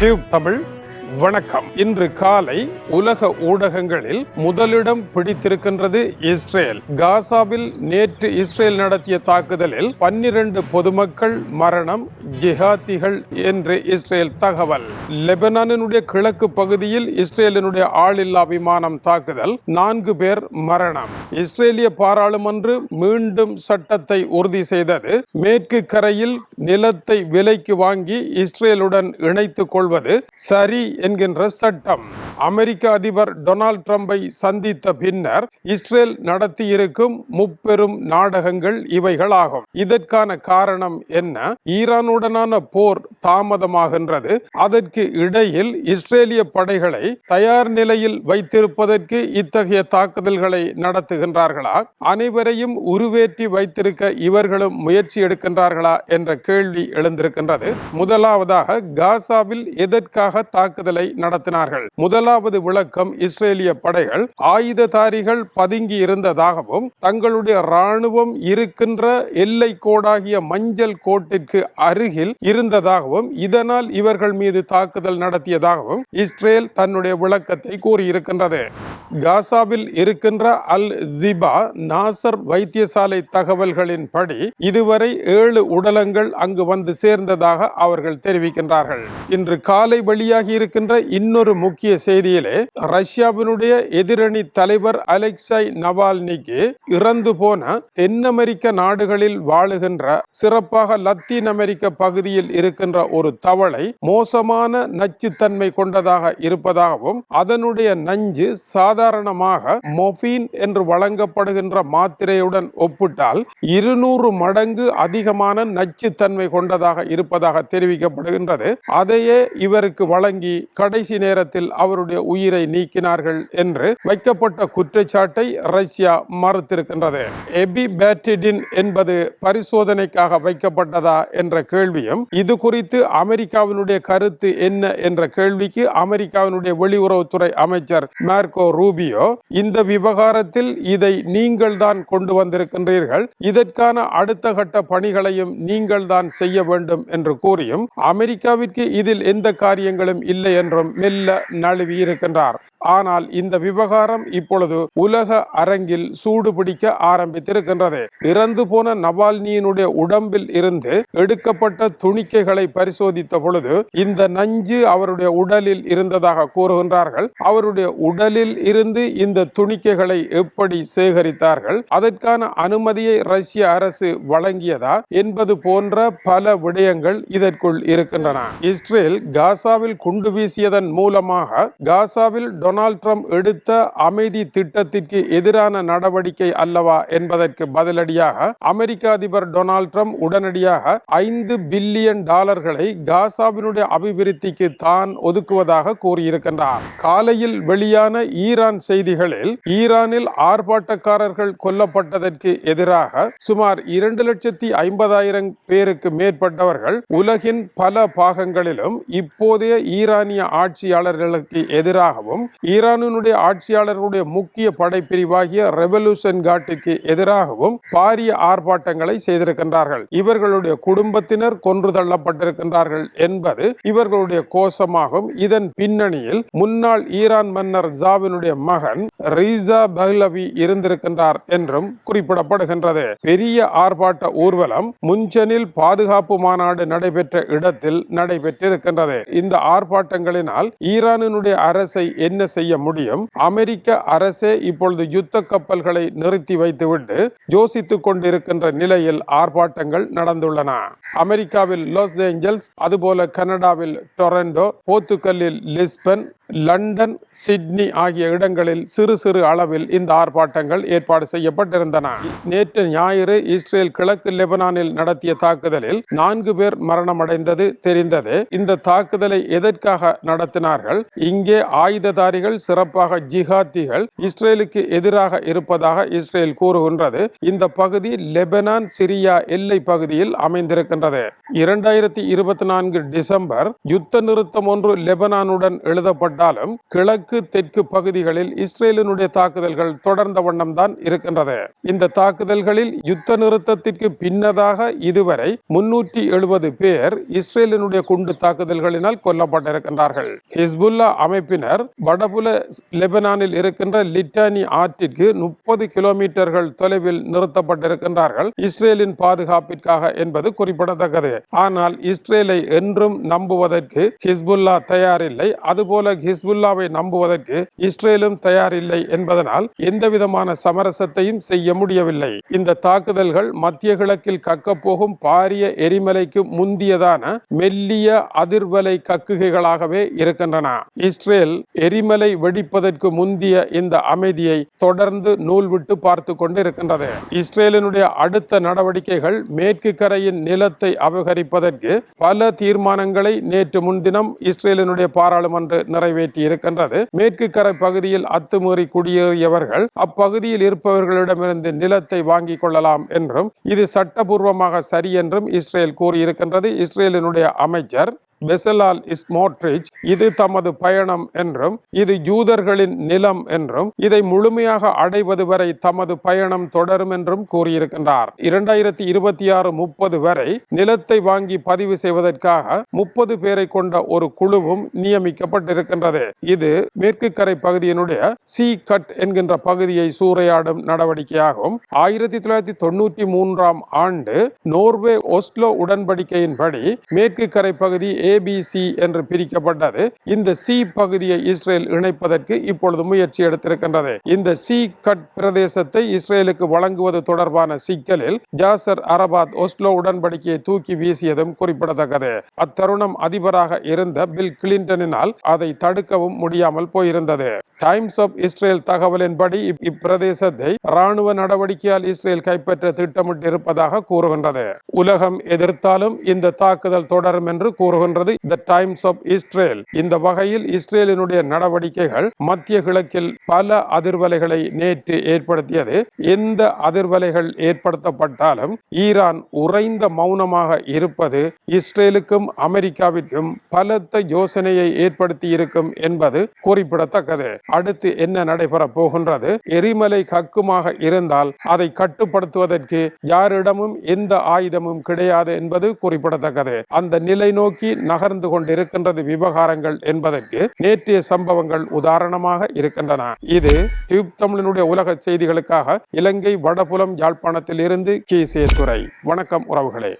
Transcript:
Tube Tamil வணக்கம். இன்று காலை உலக ஊடகங்களில் முதலிடம் பிடித்திருக்கின்றது இஸ்ரேல். காசாவில் நேற்று இஸ்ரேல் நடத்திய தாக்குதலில் பன்னிரண்டு பொதுமக்கள் மரணம் ஜிஹாத்திகள் என்று இஸ்ரேல் தகவல். லெபனானினுடைய கிழக்கு பகுதியில் இஸ்ரேலினுடைய ஆளில்லா விமானம் தாக்குதல் நான்கு பேர் மரணம். இஸ்ரேலிய பாராளுமன்று மீண்டும் சட்டத்தை உறுதி செய்தது மேற்கு கரையில் நிலத்தை விலைக்கு வாங்கி இஸ்ரேலுடன் இணைத்துக் கொள்வது சரி என்கின்ற சட்டம். அமெரிக்க அதிபர் டொனால்ட் ட்ரம்பை சந்தித்த பின்னர் இஸ்ரேல் நடத்தியிருக்கும் முப்பெரும் நாடகங்கள் இவைகளாகும். இதற்கான காரணம் என்ன? ஈரானுடனான போர் தாமதமாகின்றது. அதற்கு இடையில் இஸ்ரேலிய படைகளை தயார் நிலையில் வைத்திருப்பதற்கு இத்தகைய தாக்குதல்களை நடத்துகின்றார்களா? அனைவரையும் உருவேற்றி வைத்திருக்க இவர்களும் முயற்சி எடுக்கின்றார்களா? என்ற கேள்வி எழுந்திருக்கின்றது. முதலாவதாக காசாவில் எதற்காக தாக்குதல் நடத்தினார்கள். முதலாவது விளக்கம் இஸ்ரேலிய படைகள் ஆயுததாரிகள் பதுங்கி இருந்ததாகவும் தங்களுடைய ராணுவம் இருக்கின்ற எல்லை கோடாகிய மஞ்சள் கோட்டிற்கு அருகில் இருந்ததாகவும் இதனால் இவர்கள் மீது தாக்குதல் நடத்தியதாகவும் இஸ்ரேல் தன்னுடைய விளக்கத்தை கூறியிருக்கின்றது. காசாவில் இருக்கின்ற அல் ஜிபா நாசர் வைத்தியசாலை தகவல்களின்படி இதுவரை ஏழு உடலங்கள் அங்கு வந்து சேர்ந்ததாக அவர்கள் தெரிவிக்கின்றார்கள். இன்று காலை வெளியாகி இருக்கின்ற இன்னொரு முக்கிய செய்தியிலே ரஷ்யாவினுடைய எதிரணி தலைவர் அலெக்சாய் நவால்னிக்கு இறந்து போன தென் அமெரிக்க நாடுகளில் வாழுகின்ற சிறப்பாக லத்தீன் அமெரிக்க பகுதியில் இருக்கின்ற ஒரு தவளை மோசமான நச்சுத்தன்மை கொண்டதாக இருப்பதாகவும் அதனுடைய நஞ்சு சாதாரணமாக மொபீன் என்று வழங்கப்படுகின்ற மாத்திரையுடன் ஒப்பிட்டால் இருநூறு மடங்கு அதிகமான நச்சுத்தன்மை கொண்டதாக இருப்பதாக தெரிவிக்கப்படுகின்றது. அதையே இவருக்கு வழங்கி கடைசி நேரத்தில் அவருடைய உயிரை நீக்கினார்கள் என்று வைக்கப்பட்ட குற்றச்சாட்டை ரஷ்யா மறுத்திருக்கின்றது. எபி பேட்டிடின் என்பது பரிசோதனைக்காக வைக்கப்பட்டதா என்ற கேள்வியும் இது குறித்து அமெரிக்காவினுடைய கருத்து என்ன என்ற கேள்விக்கு அமெரிக்காவினுடைய வெளியுறவுத்துறை அமைச்சர் மார்க்கோ ரூபியோ இந்த விவகாரத்தில் இதை நீங்கள் தான் கொண்டு வந்திருக்கின்றீர்கள் இதற்கான அடுத்த கட்ட பணிகளையும் நீங்கள் தான் செய்ய வேண்டும் என்று கூறியும் அமெரிக்காவிற்கு இதில் எந்த காரியங்களும் இல்லை என்றும் மெல்ல நழுவி இருக்கின்றார் ஆனால் இந்த விவகாரம் இப்பொழுது உலக அரங்கில் சூடு பிடிக்க ஆரம்பித்திருக்கின்றது. இறந்து போன நவால்னியினுடைய உடம்பில் இருந்து எடுக்கப்பட்ட துணிக்கைகளை பரிசோதித்த பொழுது இந்த நஞ்சு அவருடைய உடலில் இருந்ததாக கூறுகின்றார்கள். அவருடைய உடலில் இருந்து இந்த துணிக்கைகளை எப்படி சேகரித்தார்கள்? அதற்கான அனுமதியை ரஷ்ய அரசு வழங்கியதா? என்பது போன்ற பல விடயங்கள் இதற்குள் இருக்கின்றன. இஸ்ரேல் காசாவில் குண்டு வீசியதன் மூலமாக காசாவில் டொனால்ட் டொனால்ட் ட்ரம்ப் எடுத்த அமைதி திட்டத்திற்கு எதிரான நடவடிக்கை அல்லவா என்பதற்கு பதிலடியாக அமெரிக்க அதிபர் டொனால்ட் ட்ரம்ப் உடனடியாக ஐந்து பில்லியன் டாலர்களை காசாவினுடைய அபிவிருத்திக்கு தான் ஒதுக்குவதாக கூறியிருக்கின்றார். காலையில் வெளியான ஈரான் செய்திகளில் ஈரானில் ஆர்ப்பாட்டக்காரர்கள் கொல்லப்பட்டதற்கு எதிராக சுமார் இரண்டு லட்சத்தி ஐம்பதாயிரம் பேருக்கு மேற்பட்டவர்கள் உலகின் பல பாகங்களிலும் இப்போதைய ஈரானிய ஆட்சியாளர்களுக்கு எதிராகவும் ஈரானினுடைய ஆட்சியாளர்களுடைய முக்கிய படைப்பிரிவாகிய ரெவல்யூஷன் காட்டுக்கு எதிராகவும் பாரிய ஆர்ப்பாட்டங்களை செய்திருக்கின்றார்கள். இவர்களுடைய குடும்பத்தினர் கொன்று தள்ளப்பட்டிருக்கின்றார்கள் என்பது இவர்களுடைய கோஷமாகும். இதன் பின்னணியில் முன்னாள் ஈரான் மன்னர் ஜாவினுடைய மகன் ரீசா பஹ்லவி இருந்திருக்கின்றார் என்றும் குறிப்பிடப்படுகின்றது. பெரிய ஆர்ப்பாட்ட ஊர்வலம் முன்சனில் பாதுகாப்பு மாநாடு நடைபெற்ற இடத்தில் நடைபெற்றிருக்கின்றது. இந்த ஆர்ப்பாட்டங்களினால் ஈரானினுடைய அரசை என்ன செய்ய முடியும். அமெரிக்க அரசே இப்பொழுது யுத்த கப்பல்களை நிறுத்தி வைத்துவிட்டு யோசித்துக் கொண்டிருக்கின்ற நிலையில் ஆர்ப்பாட்டங்கள் நடந்துள்ளன. அமெரிக்காவில் லாஸ் ஏஞ்சல்ஸ் அதுபோல கனடாவில் டொரண்டோ போர்த்துக்கல்லில் லிஸ்பன் லண்டன் சிட்னி ஆகிய இடங்களில் சிறு சிறு அளவில் இந்த ஆர்ப்பாட்டங்கள் ஏற்பாடு செய்யப்பட்டிருந்தன. நேற்று ஞாயிறு இஸ்ரேல் கிழக்கு லெபனானில் நடத்திய தாக்குதலில் நான்கு பேர் மரணமடைந்தது தெரிந்தது. இந்த தாக்குதலை எதற்காக நடத்தினார்கள்? இங்கே ஆயுததாரிகள் சிறப்பாக ஜிஹாத்திகள் இஸ்ரேலுக்கு எதிராக இருப்பதாக இஸ்ரேல் கூறுகின்றது. இந்த பகுதி லெபனான் சிரியா எல்லை பகுதியில் அமைந்திருக்கின்றது. இரண்டாயிரத்தி இருபத்தி நான்கு டிசம்பர் யுத்த நிறுத்தம் ஒன்று லெபனானுடன் எழுதப்பட்ட குறைக்கப்பட்டாலும் கிழக்கு தெற்கு பகுதிகளில் இஸ்ரேலினுடைய தாக்குதல்கள் தொடர்ந்த வண்ணம் தான் இருக்கின்றது. இந்த தாக்குதல்களில் யுத்த நிறுத்தத்திற்கு பின்னதாக இதுவரை முன்னூற்றி எழுபது பேர் இஸ்ரேலினுடைய குண்டு தாக்குதல்களினால் கொல்லப்பட்டிருக்கின்றார்கள். ஹிஸ்புல்லா அமைப்பினர் வடபுல லெபனானில் இருக்கின்ற லிட்டானி ஆற்றிற்கு முப்பது கிலோமீட்டர்கள் தொலைவில் நிறுத்தப்பட்டிருக்கின்றார்கள். இஸ்ரேலின் பாதுகாப்பிற்காக என்பது குறிப்பிடத்தக்கது. ஆனால் இஸ்ரேலை என்றும் நம்புவதற்கு ஹிஸ்புல்லா தயாரில்லை. அதுபோல ஹிஸ்புல்லாவை நம்புவதற்கு இஸ்ரேலும் தயாரில்லை என்பதனால் எந்த விதமான சமரசத்தையும் செய்ய முடியவில்லை. இந்த தாக்குதல்கள் மத்திய கிழக்கில் கக்கப்போகும் பாரிய எரிமலைக்கு முந்தியதான மெல்லிய அதிர்வலை கக்குகைகளாகவே இருக்கின்றன. இஸ்ரேல் எரிமலை வெடிப்பதற்கு முந்திய இந்த அமைதியை தொடர்ந்து நூல் விட்டு பார்த்து கொண்டு இருக்கின்றது இஸ்ரேலினுடைய அடுத்த நடவடிக்கைகள் மேற்கு கரையின் நிலத்தை அபகரிப்பதற்கு பல தீர்மானங்களை நேற்று முன்தினம் இஸ்ரேலினுடைய பாராளுமன்ற நிறைவேற்றி இருக்கின்றது. மேற்கு கரை பகுதியில் அத்துமீறி குடியேறியவர்கள் அப்பகுதியில் இருப்பவர்களிடமிருந்து நிலத்தை வாங்கிக் கொள்ளலாம் என்றும் இது சட்டபூர்வமாக சரி என்றும் இஸ்ரேல் கூறியிருக்கின்றது. இஸ்ரேலினுடைய அமைச்சர் பெசலால் ஸ்மோட்ரிச் இது தமது பயணம் என்றும் இது யூதர்களின் நிலம் என்றும் இதை முழுமையாக அடைவது வரை தமது பயணம் தொடரும் என்றும் கூறியிருக்கின்றார். இரண்டாயிரத்தி இருபத்தி ஆறு முப்பது வரை நிலத்தை வாங்கி பதிவு செய்வதற்காக முப்பது பேரை கொண்ட ஒரு குழுவும் நியமிக்கப்பட்டிருக்கின்றது. இது மேற்கு கரை பகுதியினுடைய சி கட் என்கின்ற பகுதியை சூறையாடும் நடவடிக்கையாகும். ஆயிரத்தி தொள்ளாயிரத்தி தொண்ணூற்றி மூன்றாம் ஆண்டு நோர்வே ஒஸ்லோ உடன்படிக்கையின்படி மேற்கு கரை பகுதி ஏ ஏபிசி என்று பிரிக்கப்பட்டது. இந்த சி பகுதியை இஸ்ரேல் இணைப்பதற்கு இப்பொழுது முயற்சி எடுத்திருக்கின்றது. இந்த சி கட் பிரதேசத்தை இஸ்ரேலுக்கு வழங்குவது தொடர்பான சிக்கலில் ஜாசர் அரபாத் ஒஸ்லோ உடன்படிக்கையை தூக்கி வீசியதும் குறிப்பிடத்தக்கது. அத்தருணம் அதிபராக இருந்த பில் கிளின்டனினால் அதை தடுக்கவும் முடியாமல் போயிருந்தது. டைம்ஸ் ஆஃப் இஸ்ரேல் தகவலின்படி இப்பிரதேசத்தை ராணுவ நடவடிக்கையால் இஸ்ரேல் கைப்பற்ற திட்டமிட்டிருப்பதாக கூறுகின்றது. உலகம் எதிர்த்தாலும் இந்த தாக்குதல் தொடரும் என்று கூறுகின்றது. த டைம்ஸ் ஆஃப் இஸ்ரேல் இந்த வகையில் இஸ்ரேலினுடைய நடவடிக்கைகள் மத்திய கிழக்கில் பல அதிர்வலைகளை நேற்று ஏற்படுத்தியது. எந்த அதிர்வலைகள் ஏற்படுத்தப்பட்டாலும் ஈரான் உறைந்த மௌனமாக இருப்பது இஸ்ரேலுக்கும் அமெரிக்காவிற்கும் பலத்த யோசனையை ஏற்படுத்தி இருக்கும் என்பது குறிப்பிடத்தக்கது. அடுத்து என்ன நடைபெற போகின்றது? எரிமலை கக்குமாக இருந்தால் அதை கட்டுப்படுத்துவதற்கு யாரிடமும் எந்த ஆயுதமும் கிடையாது என்பது குறிப்பிடத்தக்கது. அந்த நிலை நோக்கி நகர்ந்து கொண்டிருக்கின்றது விவகாரங்கள் என்பதற்கு நேற்றைய சம்பவங்கள் உதாரணமாக இருக்கின்றன. இது டியூப் தமிழனுடைய உலக செய்திகளுக்காக இலங்கை வடபுலம் யாழ்ப்பாணத்தில் இருந்து கி. துறை வணக்கம் உறவுகளே.